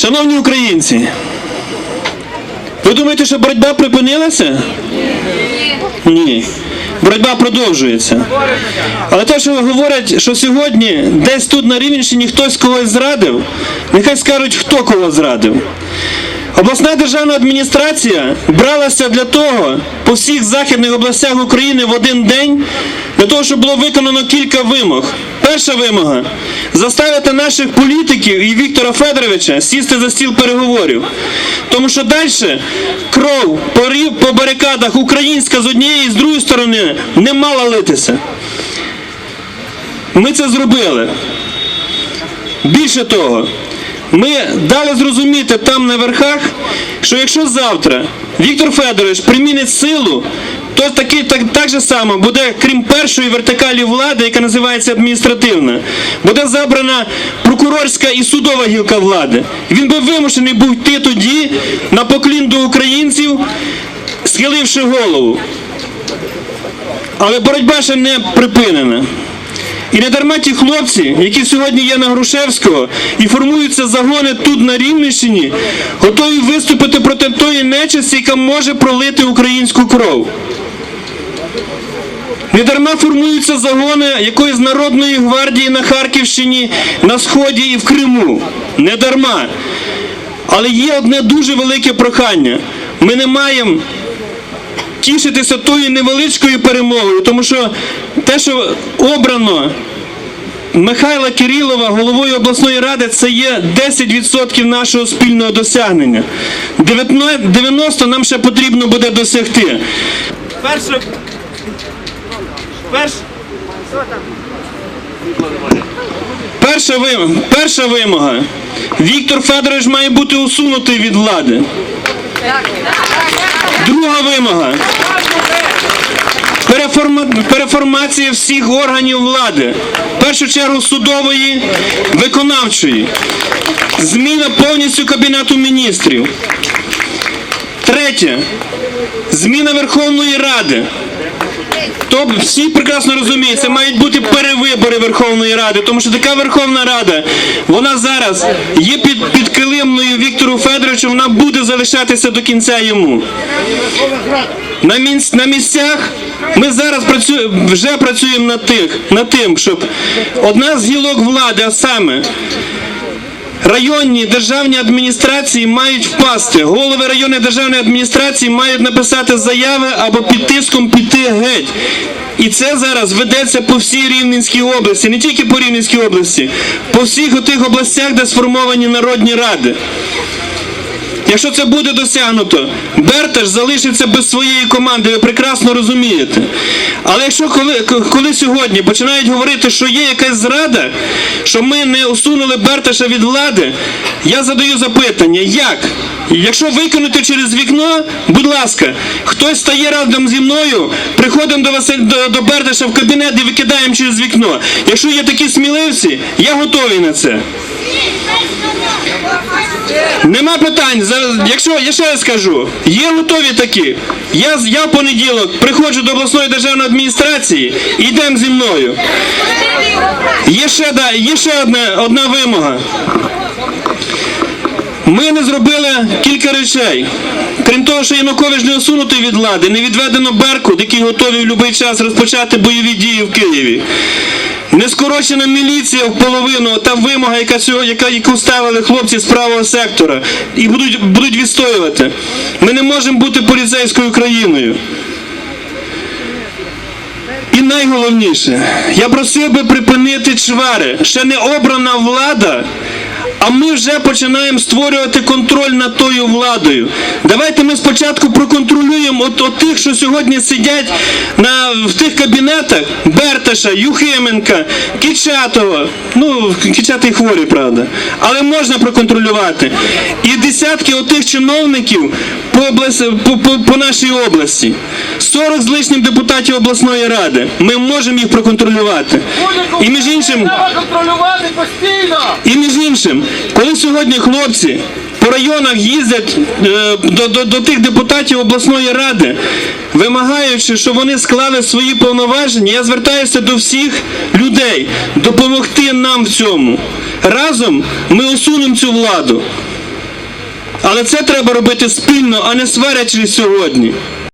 Шановні українці, ви думаєте, що боротьба припинилася? Ні. Боротьба продовжується. Але те, що говорять, що сьогодні десь тут на Рівенщині хтось когось зрадив, нехай скажуть, хто кого зрадив. Обласна державна адміністрація бралася для того по всіх західних областях України в один день, для того, щоб було виконано кілька вимог. Перша вимога заставити наших політиків і Віктора Федоровича сісти за стіл переговорів. Тому що далі кров по, рів- по барикадах українська з однієї і з другої сторони не мала литися. Ми це зробили. Більше того, ми дали зрозуміти там на верхах, що якщо завтра Віктор Федорович примінить силу, то таки, так, так же само буде, крім першої вертикалі влади, яка називається адміністративна, буде забрана прокурорська і судова гілка влади. Він би вимушений був йти тоді на поклін до українців, схиливши голову. Але боротьба ще не припинена. І не дарма ті хлопці, які сьогодні є на Грушевського і формуються загони тут на Рівненщині, готові виступити проти тої нечисті, яка може пролити українську кров. Не дарма формуються загони якоїсь народної гвардії на Харківщині, на Сході і в Криму. Не дарма. Але є одне дуже велике прохання. Ми не маємо тішитися тою невеличкою перемогою, тому що те, що обрано Михайла Кирилова головою обласної ради, це є 10% нашого спільного досягнення. 90 нам ще потрібно буде досягти. Перше. Перша вимога, перша вимога. Віктор Федорович має бути усунутий від влади. Друга вимога. Переформа- Переформація всіх органів влади. В першу чергу судової, виконавчої. Зміна повністю Кабінету міністрів. Третє. Зміна Верховної Ради. То всі прекрасно розуміють, це мають бути перевибори Верховної Ради, тому що така Верховна Рада, вона зараз є під, під килимною Віктору Федоровичу, вона буде залишатися до кінця йому. На, місць, на місцях ми зараз працюємо, вже працюємо над, тих, над тим, щоб одна з гілок влади, а саме районні державні адміністрації мають впасти. Голови районної державної адміністрації мають написати заяви або під тиском піти геть. І це зараз ведеться по всій Рівненській області, не тільки по Рівненській області, по всіх тих областях, де сформовані народні ради. Якщо це буде досягнуто, Берташ залишиться без своєї команди, ви прекрасно розумієте. Але якщо коли, коли сьогодні починають говорити, що є якась зрада, що ми не усунули Берташа від влади, я задаю запитання, як? Якщо викинути через вікно, будь ласка, хтось стає разом зі мною, приходимо до, Василь, до, до Берташа в кабінет і викидаємо через вікно. Якщо є такі сміливці, я готовий на це. Нема питань. Якщо я ще раз скажу, є готові такі. Я, я в понеділок приходжу до обласної державної адміністрації, йдемо зі мною. Є ще, да, є ще одна, одна вимога. Ми не зробили кілька речей. Крім того, що Янукович не усунутий від влади, не відведено Беркут, який готовий в будь-який час розпочати бойові дії в Києві. Не скорочена міліція в половину, та вимога, яка, яка, яку ставили хлопці з правого сектора, і будуть, будуть відстоювати. Ми не можемо бути поліцейською країною. І найголовніше, я просив би припинити чвари. Ще не обрана влада, а ми вже починаємо створювати контроль над тою владою. Давайте ми спочатку проконтролюємо от, от тих, що сьогодні сидять на, в тих кабінетах Берташа, Юхименка, Кічатова. Ну, Кічатий хворий, правда. Але можна проконтролювати. І десятки отих чиновників по, області, по, по, по нашій області. 40 з лишнім депутатів обласної ради. Ми можемо їх проконтролювати. І між іншим. Треба контролювати постійно! І між іншим, коли сьогодні хлопці по районах їздять е, до, до, до тих депутатів обласної ради, вимагаючи, щоб вони склали свої повноваження, я звертаюся до всіх людей допомогти нам в цьому. Разом ми усунемо цю владу. Але це треба робити спільно, а не сварячись сьогодні.